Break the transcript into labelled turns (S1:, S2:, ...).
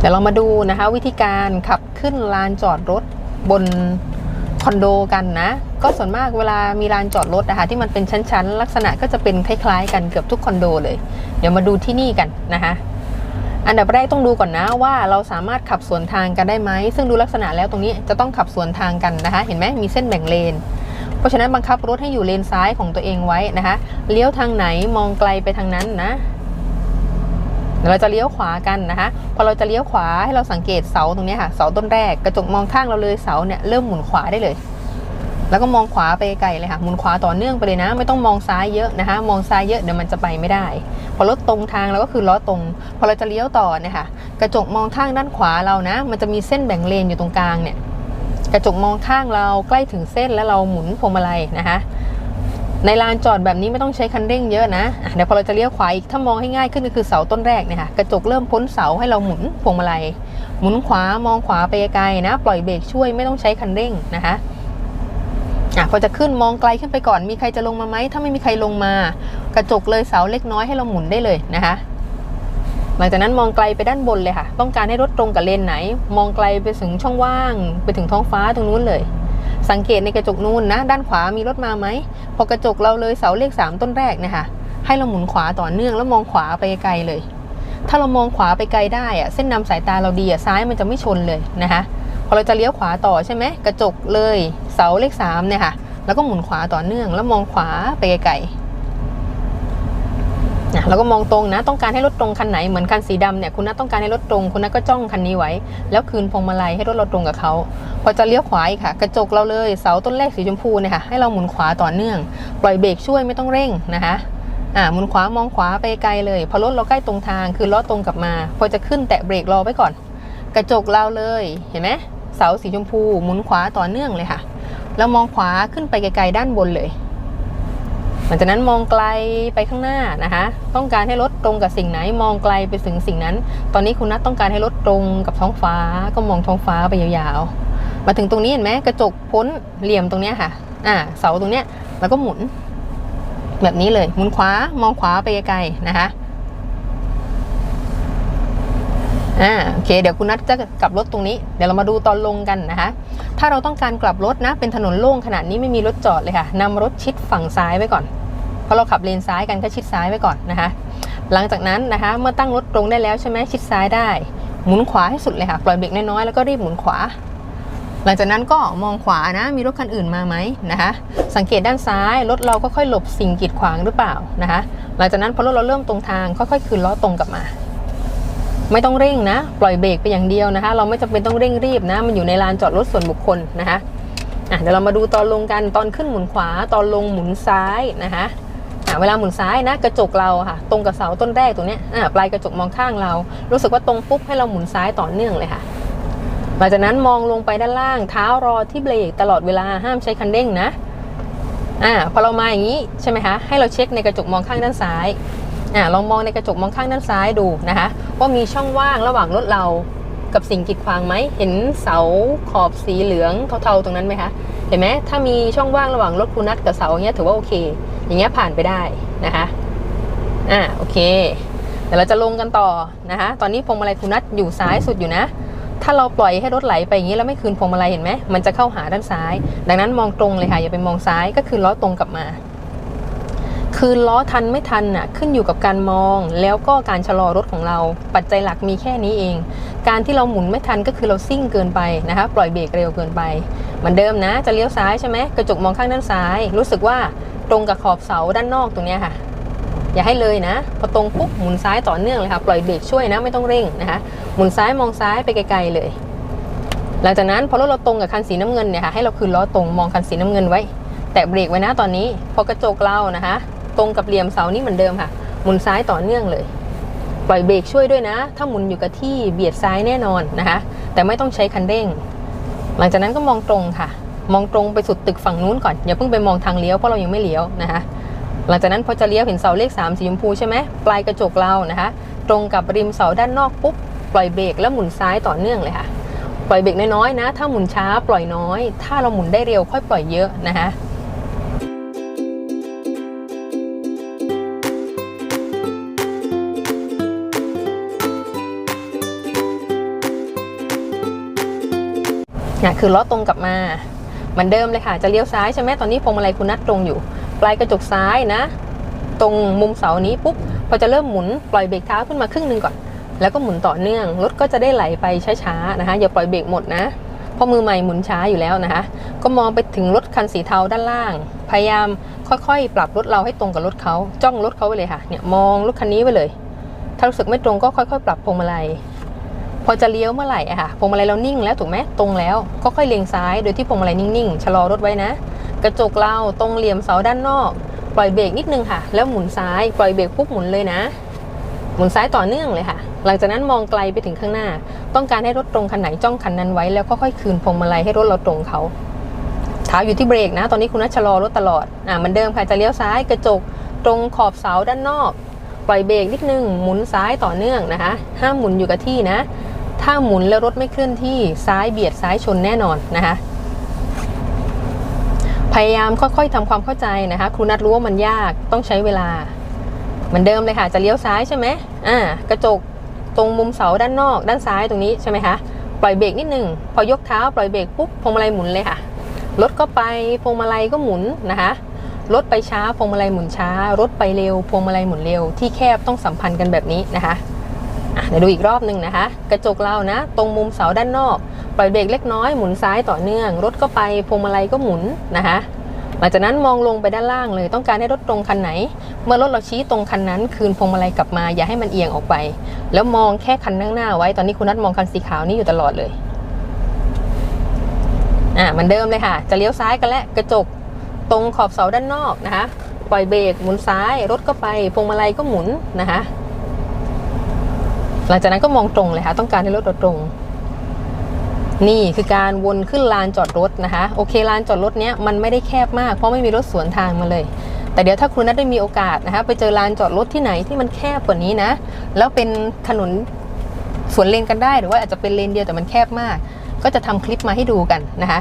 S1: เดี๋ยวเรามาดูนะคะ วิธีการขับขึ้นลานจอดรถบนคอนโดกันนะ ก็ส่วนมากเวลามีลานจอดรถนะคะที่มันเป็นชั้นๆ ลักษณะก็จะเป็นคล้ายๆ กันเกือบทุกคอนโดเลย เดี๋ยวมาดูที่นี่กันนะคะอันดับแรกต้องดูก่อนนะว่าเราสามารถขับสวนทางกันได้ไหม ซึ่งดูลักษณะแล้วตรงนี้จะต้องขับสวนทางกันนะคะ เห็นไหมมีเส้นแบ่งเลน เพราะฉะนั้นบังคับรถให้อยู่เลนซ้ายของตัวเองไว้นะคะเลี้ยวทางไหนมองไกลไปทางนั้นนะ เดี๋ยวเราจะเลี้ยวขวากันนะคะ พอเราจะเลี้ยวขวาให้เราสังเกตเสาตรงนี้ค่ะ เสาต้นแรกกระจกมองข้างเราเลยเสาเนี่ยเริ่มหมุนขวาได้เลย แล้วก็มองขวาไปไกลเลยค่ะหมุนขวาต่อเนื่องไปเลยนะ ไม่ต้องมองซ้ายเยอะนะคะ มองซ้ายเยอะเดี๋ยวมันจะไปไม่ได้ พอรถตรงทางเราก็คือล้อตรง พอเราจะเลี้ยวต่อเนี่ยค่ะกระจกมองข้างด้านขวาเรานะ มันจะมีเส้นแบ่งเลนอยู่ตรงกลางเนี่ย กระจกมองข้างเราใกล้ถึงเส้นแล้วเราหมุนพวงมาลัยนะคะ ในลานจอดแบบนี้ไม่ต้องใช้คันเร่งเยอะนะะเดี๋ยวพอเราจะเลี้ยวขวาอีกถ้ามองให้ง่ายขึ้นก็คือเสาต้นแรกเนี่ยค่ะกระจกเริ่มพ้นเสาให้เราหมุนพวงมาลัย หมุนขวามองขวาไปไกลนะปล่อยเบรกช่วยไม่ต้องใช้คันเร่งนะคะอะพอจะขึ้นมองไกลขึ้นไปก่อนมีใครจะลงมาไหมถ้าไม่มีใครลงมา กระจกเลยเสาเล็กน้อยให้เราหมุนได้เลยนะคะ หลังจากนั้นมองไกลไปด้านบนเลยค่ะ ต้องการให้รถตรงกับเลนไหน มองไกลไปถึงช่องว่าง ไปถึงท้องฟ้าตรงนู้นเลย สังเกตในกระจกนู้นนะ ด้านขวามีรถมาไหม พอกระจกเราเลยเสาเลขสามต้นแรกนะคะ ให้เราหมุนขวาต่อเนื่องแล้วมองขวาไปไกลเลย ถ้าเรามองขวาไปไกลได้อะเส้นนำสายตาเราดีอะซ้ายมันจะไม่ชนเลยนะคะพอเราจะเลี้ยวขวาต่อใช่ไหมกระจกเลยเสาเลขสามเนี่ยค่ะแล้วก็หมุนขวาต่อเนื่องแล้วมองขวาไปไกลๆ นะแล้วก็มองตรงนะต้องการให้รถตรงคันไหนเหมือนคันสีดำเนี่ยคุณนัทต้องการให้รถตรงคุณนัทก็จ้องคันนี้ไว้ แล้วคืนพวงมาลัยให้รถเราตรงกับเขาพอจะเลี้ยวขวาอีกค่ะ กระจกเราเลยเสาต้นแรกสีชมพูเนี่ยค่ะให้เราหมุนขวาต่อเนื่อง ปล่อยเบรกช่วยไม่ต้องเร่งนะคะอ่าหมุนขวามองขวาไปไกลเลย พอรถเราใกล้ตรงทางคือล้อตรงกลับมา พอจะขึ้นแตะเบรกรอไว้ก่อน กระจกเราเลยเห็นไหมเสาสีชมพูหมุนขวาต่อเนื่องเลยค่ะแล้วมองขวาขึ้นไปไกลๆด้านบนเลย ลังจากนั้นมองไกลไปข้างหน้านะคะ ต้องการให้รถตรงกับสิ่งไหน มองไกลไปถึงสิ่งนั้น ตอนนี้คุณนัทต้องการให้รถตรงกับท้องฟ้า ก็มองท้องฟ้าไปยาวๆ มาถึงตรงนี้เห็นไหมกระจกพ้นเหลี่ยมตรงนี้ค่ะอ่าเสาตรงเนี้ยแล้วก็หมุน แบบนี้เลยหมุนขวามองขวาไปไกลๆนะคะอ่าโอเคเดี๋ยวคุณนัทจะกลับรถตรงนี้เดี๋ยวเรามาดูตอนลงกันนะคะ ถ้าเราต้องการกลับรถนะ เป็นถนนโล่งขนาดนี้ไม่มีรถจอดเลยค่ะนำรถชิดฝั่งซ้ายไว้ก่อน ราะเราขับเลนซ้ายกันก็ชิดซ้ายไว้ก่อนนะคะ หลังจากนั้นนะคะ เมื่อตั้งรถตรงได้แล้วใช่ไหมชิดซ้ายได้ หมุนขวาให้สุดเลยค่ะ ปล่อยเบรกน้อยๆแล้วก็รีบหมุนขวา หลังจากนั้นก็มองขวานะ มีรถคันอื่นมาไหมนะคะ สังเกตด้านซ้ายรถเราก็ค่อยหลบสิ่งกีดขวางหรือเปล่านะคะ หลังจากนั้นพอรถเราเริ่มตรงทางค่อยๆคืนล้อตรงกลับมาไม่ต้องเร่งนะ ปล่อยเบรกไปอย่างเดียวนะคะ เราไม่จำเป็นต้องเร่งรีบนะ มันอยู่ในลานจอดรถส่วนบุคคลนะคะอะเดี๋ยวเรามาดูตอนลงกันตอนขึ้นหมุนขวาตอนลงหมุนซ้ายนะคะ อะเวลาหมุนซ้ายนะกระจกเราค่ะ ตรงกับเสาต้นแรกตรงนี้อะปลายกระจกมองข้างเรา รู้สึกว่าตรงปุ๊บให้เราหมุนซ้ายต่อเนื่องเลยค่ะหลังจากนั้นมองลงไปด้านล่างเท้ารอที่เบรกตลอดเวลาห้ามใช้คันเร่งนะอ่าพอเรามาอย่างนี้ใช่ไหมคะให้เราเช็คในกระจกมองข้างด้านซ้ายอ่าลองมองในกระจกมองข้างด้านซ้ายดูนะคะว่ามีช่องว่างระหว่างรถเรา กับสิ่งกีดขวางไหม เห็นเสาขอบสีเหลืองเทาๆตรงนั้นไหมคะ เห็นไหมถ้ามีช่องว่างระหว่างรถคูนัทกับเสาอย่างเงี้ยถือว่าโอเค อย่างเงี้ยผ่านไปได้นะคะ อ่าโอเค เดี๋ยวเราจะลงกันต่อนะคะ ตอนนี้พวงมาลัยคูนัทอยู่ซ้ายสุดอยู่นะ ถ้าเราปล่อยให้รถไหลไปอย่างนี้แล้วไม่คืนพวงมาลัยเห็นไหมมันจะเข้าหาด้านซ้าย ดังนั้นมองตรงเลยค่ะอย่าไปมองซ้ายก็คือล้อตรงกลับมา คืนล้อทันไม่ทันน่ะขึ้นอยู่กับการมองแล้วก็การชะลอรถของเรา ปัจจัยหลักมีแค่นี้เอง การที่เราหมุนไม่ทันก็คือเราซิ่งเกินไปนะคะปล่อยเบรกเร็วเกินไปเหมือนเดิมนะ จะเลี้ยวซ้ายใช่ไหมกระจกมองข้างด้านซ้าย รู้สึกว่าตรงกับขอบเสาด้านนอกตรงนี้ค่ะ อย่าให้เลยนะ พอตรงปุ๊บหมุนซ้ายต่อเนื่องเลยค่ะปล่อยเบรกช่วยนะไม่ต้องเร่งนะคะหมุนซ้ายมองซ้ายไปไกลๆเลย หลังจากนั้นพอรถเราตรงกับคันสีน้ำเงินเนี่ยค่ะให้เราคืนล้อตรงมองคันสีน้ำเงินไว้ แตะเบรกไว้นะตอนนี้ พอกระจกเรานะคะ ตรงกับเหลี่ยมเสานี่เหมือนเดิมค่ะ หมุนซ้ายต่อเนื่องเลย ปล่อยเบรกช่วยด้วยนะ ถ้าหมุนอยู่กับที่เบียดซ้ายแน่นอนนะคะ แต่ไม่ต้องใช้คันเร่ง หลังจากนั้นก็มองตรงค่ะ มองตรงไปสุดตึกฝั่งนู้นก่อน อย่าเพิ่งไปมองทางเลี้ยวเพราะเรายังไม่เลี้ยวนะคะ หลังจากนั้นพอจะเลี้ยวเห็นเสาเลข3สีชมพูใช่ไหมปลายกระจกเรานะคะ ตรงกับริมเสาด้านนอกปุ๊บปล่อยเบรกแล้วหมุนซ้ายต่อเนื่องเลยค่ะ ปล่อยเบรกน้อยๆนะ ถ้าหมุนช้าปล่อยน้อย ถ้าเราหมุนได้เร็วค่อยปล่อยเยอะนะคะ นี่ยคือล้อตรงกลับมาเหมือนเดิมเลยค่ะ จะเลี้ยวซ้ายใช่ไหมตอนนี้พวงมาลัยคุณนัดตรงอยู่ ปลายกระจกซ้ายนะ ตรงมุมเสานี้ปุ๊บพอจะเริ่มหมุนปล่อยเบรกเท้าขึ้นมาครึ่งหนึ่งก่อน แล้วก็หมุนต่อเนื่องรถก็จะได้ไหลไปช้าๆนะคะอย่าปล่อยเบรกหมดนะเพราะมือใหม่หมุนช้าอยู่แล้วนะคะ ก็มองไปถึงรถคันสีเทาด้านล่าง พยายามค่อยๆ ปรับรถเราให้ตรงกับรถเขาจ้องรถเขาไปเลยค่ะเนี่ยมองรถคันนี้ไปเลย ถ้ารู้สึกไม่ตรงก็ค่อยๆ ปรับพวงมาลัย อจะเลี้ยวเมื่อไหร่อะค่ะพวงมาลัยเรานิ่งแล้วถูกไหมตรงแล้วก็ค่อยเลี้ยงซ้ายโดยที่พวงมาลัยนิ่งๆชะลอรถไว้นะ กระจกเราตรงเหลี่ยมเสาด้านนอก ปล่อยเบรกนิดนึงค่ะ แล้วหมุนซ้ายปล่อยเบรกปุ๊บหมุนเลยนะ หมุนซ้ายต่อเนื่องเลยค่ะ หลังจากนั้นมองไกลไปถึงข้างหน้า ต้องการให้รถตรงคันไหนจ้องคันนั้นไว้แล้วค่อยคืนพวงมาลัยให้รถเราตรงเขาเท้าอยู่ที่เบรกนะ ตอนนี้คุณนัชชะลอรถตลอดอ่าเหมือนเดิมค่ะจะเลี้ยวซ้ายกระจกตรงขอบเสาด้านนอก ปล่อยเบรกนิดนึงหมุนซ้ายต่อเนื่องนะคะ ห้ามหมุนอยู่กับที่นะ ถ้าหมุนแล้วรถไม่เคลื่อนที่ซ้ายเบียดซ้ายชนแน่นอนนะคะพยายามค่อยๆทำความเข้าใจนะคะ ครูนัดรู้ว่ามันยากต้องใช้เวลา เหมือนเดิมเลยค่ะ จะเลี้ยวซ้ายใช่ไหมอ่ากระจกตรงมุมเสาด้านนอก ด้านซ้ายตรงนี้ใช่ไหมคะปล่อยเบรกนิดนึงพอยกเท้าปล่อยเบรกปุ๊บพวงมาลัยหมุนเลยค่ะรถก็ไปพวงมาลัยก็หมุนนะคะรถไปช้าพวงมาลัยหมุนช้ารถไปเร็วพวงมาลัยหมุนเร็วที่แคบต้องสัมพันธ์กันแบบนี้นะคะ เดี๋ยวดูอีกรอบหนึ่งนะคะ กระจกเรานะ ตรงมุมเสาด้านนอก ปล่อยเบรกเล็กน้อยหมุนซ้ายต่อเนื่อง รถก็ไปพวงมาลัยก็หมุนนะคะหลังจากนั้นมองลงไปด้านล่างเลยต้องการให้รถตรงคันไหน เมื่อรถเราชี้ตรงคันนั้น คืนพวงมาลัยกลับมาอย่าให้มันเอียงออกไป แล้วมองแค่คันข้างหน้าไว้ตอนนี้คุณนัทมองคันสีขาวนี้อยู่ตลอดเลยอ่ามือนเดิมเลยค่ะ จะเลี้ยวซ้ายกันแล้วกระจกตรงขอบเสาด้านนอกนะคะ ปล่อยเบรกหมุนซ้าย รถก็ไปพวงมาลัยก็หมุนนะคะ หลังจากนั้นก็มองตรงเลยค่ะ ต้องการให้รถตรง นี่คือการวนขึ้นลานจอดรถนะคะ โอเคลานจอดรถเนี้ยมันไม่ได้แคบมากเพราะไม่มีรถสวนทางมาเลย แต่เดี๋ยวถ้าคุณนัทได้มีโอกาสนะคะ ไปเจอลานจอดรถที่ไหนที่มันแคบกว่านี้นะ แล้วเป็นถนนสวนเลนกันได้หรือว่าอาจจะเป็นเลนเดียวแต่มันแคบมาก ก็จะทำคลิปมาให้ดูกันนะคะ